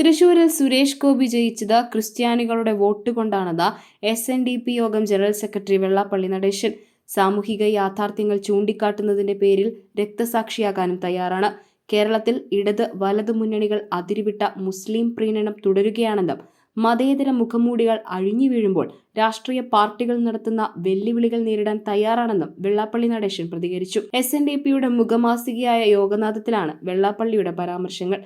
തൃശൂരിൽ സുരേഷ് ഗോപി ജയിച്ചത് ക്രിസ്ത്യാനികളുടെ വോട്ട് കൊണ്ടാണെന്ന് S N D P Yogam general secretary Vellappally Natesan. സാമൂഹിക യാഥാർത്ഥ്യങ്ങൾ ചൂണ്ടിക്കാട്ടുന്നതിന്റെ പേരിൽ രക്തസാക്ഷിയാകാനും തയ്യാറാണ്. കേരളത്തിൽ ഇടത് വലത് മുന്നണികൾ അതിരുവിട്ട മുസ്ലിം പ്രീണനം തുടരുകയാണെന്നും മതേതര മുഖമൂടികൾ അഴിഞ്ഞു വീഴുമ്പോൾ രാഷ്ട്രീയ പാർട്ടികൾ നടത്തുന്ന വെല്ലുവിളികൾ നേരിടാൻ തയ്യാറാണെന്നും വെള്ളാപ്പള്ളി നടേശൻ പ്രതികരിച്ചു. എസ് എൻ ഡി പിയുടെ മുഖമാസികയായ യോഗനാഥത്തിലാണ് വെള്ളാപ്പള്ളിയുടെ പരാമർശങ്ങൾ.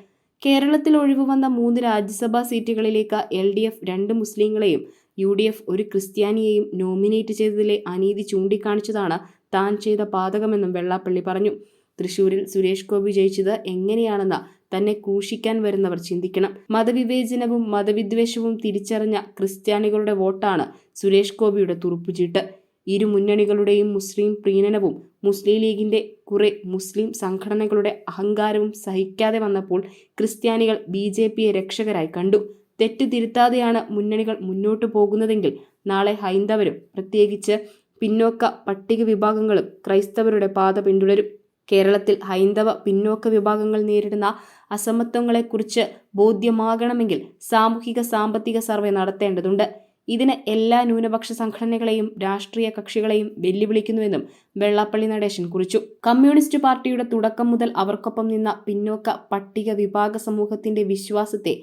കേരളത്തിൽ ഒഴിവുവന്ന മൂന്ന് രാജ്യസഭാ സീറ്റുകളിലേക്ക് എൽ ഡി എഫ് രണ്ട് മുസ്ലിങ്ങളെയും യു ഡി എഫ് ഒരു ക്രിസ്ത്യാനിയെയും നോമിനേറ്റ് ചെയ്തതിലെ അനീതി ചൂണ്ടിക്കാണിച്ചതാണ് താൻ ചെയ്ത പാതകമെന്നും വെള്ളാപ്പള്ളി പറഞ്ഞു. തൃശൂരിൽ സുരേഷ് ഗോപി ജയിച്ചത് എങ്ങനെയാണെന്ന് തന്നെ കൂഷിക്കാൻ വരുന്നവർ ചിന്തിക്കണം. മതവിവേചനവും മതവിദ്വേഷവും തിരിച്ചറിഞ്ഞ ക്രിസ്ത്യാനികളുടെ വോട്ടാണ് സുരേഷ് ഗോപിയുടെ തുറുപ്പുചീട്ട്. ഇരു മുന്നണികളുടെയും മുസ്ലിം പ്രീണനവും മുസ്ലിം ലീഗിന്റെ കുറെ മുസ്ലിം സംഘടനകളുടെ അഹങ്കാരവും സഹിക്കാതെ വന്നപ്പോൾ ക്രിസ്ത്യാനികൾ ബി ജെ പിയെ രക്ഷകരായി കണ്ടു. തെറ്റ് തിരുത്താതെയാണ് മുന്നണികൾ മുന്നോട്ടു പോകുന്നതെങ്കിൽ നാളെ ഹൈന്ദവരും പ്രത്യേകിച്ച് പിന്നോക്ക പട്ടിക വിഭാഗങ്ങളും ക്രൈസ്തവരുടെ പാത പിന്തുടരും. കേരളത്തിൽ ഹൈന്ദവ പിന്നോക്ക വിഭാഗങ്ങൾ നേരിടുന്ന അസമത്വങ്ങളെക്കുറിച്ച് ബോധ്യമാകണമെങ്കിൽ സാമൂഹിക സാമ്പത്തിക സർവേ നടത്തേണ്ടതുണ്ട്. ഇതിന് എല്ലാ ന്യൂനപക്ഷ സംഘടനകളെയും രാഷ്ട്രീയ കക്ഷികളെയും വെല്ലുവിളിക്കുന്നുവെന്നും വെള്ളാപ്പള്ളി നടേശൻ കുറിച്ചു. കമ്മ്യൂണിസ്റ്റ് പാർട്ടിയുടെ തുടക്കം മുതൽ അവർക്കൊപ്പം നിന്ന പിന്നോക്ക പട്ടിക വിഭാഗ സമൂഹത്തിന്റെ വിശ്വാസത്തെ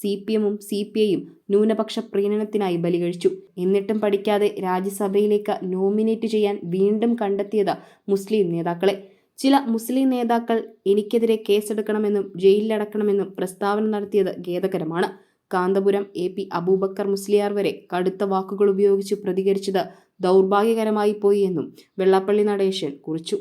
സി പി എമ്മും സി പി ഐയും ന്യൂനപക്ഷ പ്രീണനത്തിനായി ബലികഴിച്ചു. എന്നിട്ടും പഠിക്കാതെ രാജ്യസഭയിലേക്ക് നോമിനേറ്റ് ചെയ്യാൻ വീണ്ടും കണ്ടെത്തിയത് മുസ്ലിം നേതാക്കളെ. ചില മുസ്ലിം നേതാക്കൾ എനിക്കെതിരെ കേസെടുക്കണമെന്നും ജയിലിലടക്കണമെന്നും പ്രസ്താവന നടത്തിയത് ഖേദകരമാണ്. കാന്തപുരം എ പി അബൂബക്കർ മുസ്ലിയാർ വരെ കടുത്ത വാക്കുകൾ ഉപയോഗിച്ച് പ്രതികരിച്ചത് ദൗർഭാഗ്യകരമായി പോയി എന്നും വെള്ളാപ്പള്ളി നടേശൻ കുറിച്ചു.